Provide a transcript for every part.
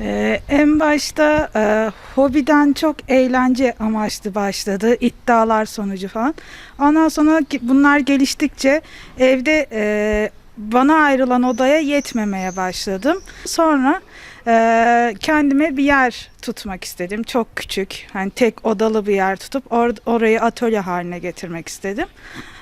Ee, en başta e, hobiden çok eğlence amaçlı başladı. iddialar sonucu falan. Ondan sonra bunlar geliştikçe evde e, bana ayrılan odaya yetmemeye başladım. Sonra e, kendime bir yer tutmak istedim. Çok küçük, hani tek odalı bir yer tutup or- orayı atölye haline getirmek istedim.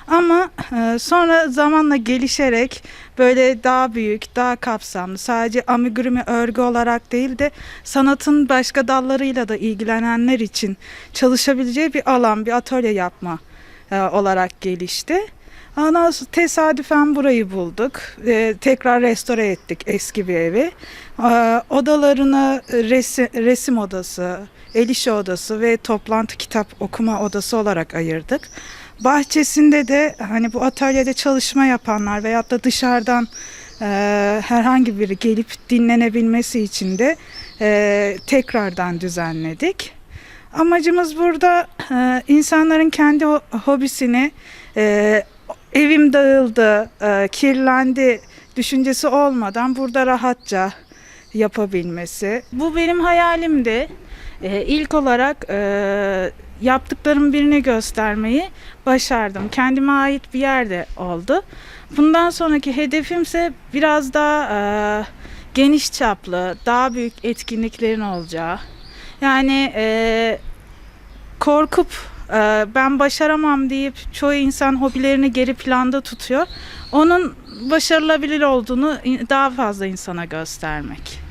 Ama e, sonra zamanla gelişerek böyle daha büyük, daha kapsamlı, sadece amigurumi örgü olarak değil de sanatın başka dallarıyla da ilgilenenler için çalışabileceği bir alan, bir atölye yapma e, olarak gelişti. Sonra tesadüfen burayı bulduk. E, tekrar restore ettik eski bir evi. E, odalarını resim, resim odası, el işi odası ve toplantı kitap okuma odası olarak ayırdık. Bahçesinde de hani bu atölyede çalışma yapanlar veyahut da dışarıdan e, herhangi biri gelip dinlenebilmesi için de e, tekrardan düzenledik. Amacımız burada e, insanların kendi ho- hobisini e, evim dağıldı, e, kirlendi düşüncesi olmadan burada rahatça yapabilmesi. Bu benim hayalimdi. E, ilk olarak e, yaptıklarım birini göstermeyi başardım. Kendime ait bir yerde oldu. Bundan sonraki hedefimse biraz daha e, geniş çaplı, daha büyük etkinliklerin olacağı. Yani e, korkup ben başaramam deyip çoğu insan hobilerini geri planda tutuyor. Onun başarılabilir olduğunu daha fazla insana göstermek.